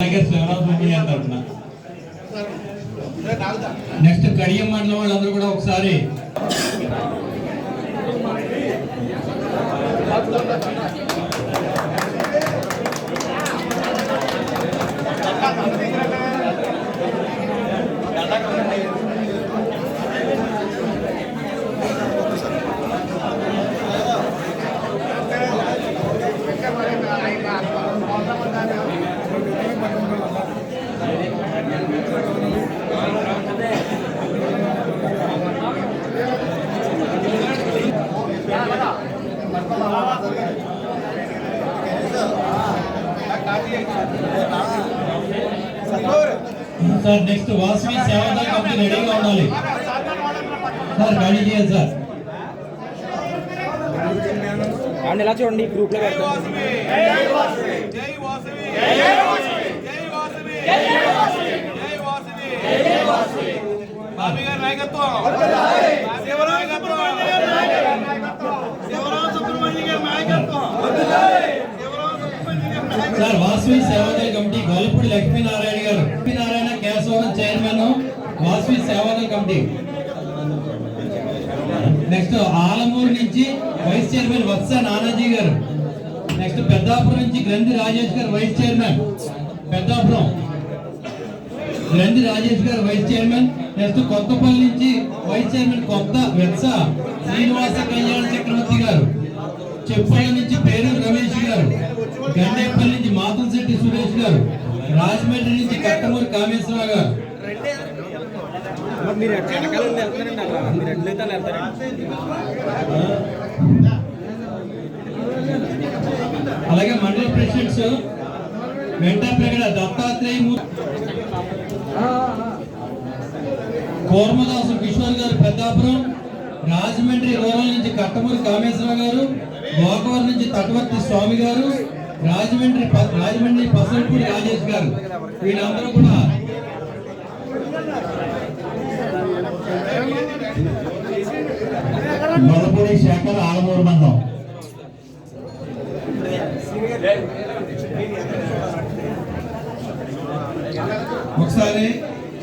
అలాగే శివరామస్వామి తరఫున నెక్స్ట్ కడియం మండలం వాళ్ళందరూ కూడా ఒకసారి. సార్ నెక్స్ట్ వాసవి సేవా కమిటీ రెడీగా ఉండాలి. సార్ రెడీ చేయాలి సార్. అండ్ ఇలా చూడండి? గ్రూప్లో పెడతాను. జై వాసవి జై వాసవి జై వాసవి జై వాసవి జై వాసవి బాబీ గారి నాయకత్వం. శివరాం సుబ్రహ్మణ్య గారి నాయకత్వం. శివరాం సుబ్రహ్మణ్య గారి నాయకత్వం. శివరాం సుబ్రహ్మణ్య గారి నాయకత్వం సార్ వాసవి సేవాదళ కమిటీ గొల్లపూడి లక్ష్మీనారాయణ గారు. వాసవి సేవాదళ కమిటీ. నెక్స్ట్ ఆలమూరు నుంచి వైస్ చైర్మన్ వత్స నానాజీ గారు. నెక్స్ట్ పెద్దాపురం నుంచి గ్రంథి రాజేష్ గారు వైస్ చైర్మన్. పెద్దాపురం. గ్రంథి రాజేష్ గారు వైస్ చైర్మన్. నెక్స్ట్ కొత్తపల్లి నుంచి వైస్ చైర్మన్ కొత్త వెత్స శ్రీనివాస కళ్యాణ చక్రవర్తి గారు. చెప్పల నుంచి పేరు రమేష్ గారు. గండేపల్లి నుంచి మాతంశెట్టి సురేష్ గారు. రాజమండ్రి నుంచి కట్టమూరి కామేశ్వర గారు. మీరు అలాగే మండల ప్రెసిడెంట్స్ వెంటనే ప్రగడ దత్తాత్రేయ కోర్మదాసు కిషోర్ గారు పెద్దాపురం రాజమండ్రి రూరల్ నుంచి కట్టమూరి కామేశ్వర గారు గోకవరం నుంచి తటవర్తి స్వామి గారు రాజమండ్రి ప- రాజమండ్రి పసలపూడి రాజేష్ గారు. వీళ్ళందరూ కూడా మదపూడి శేఖర్ ఆలమూరు మండలం. ఒకసారి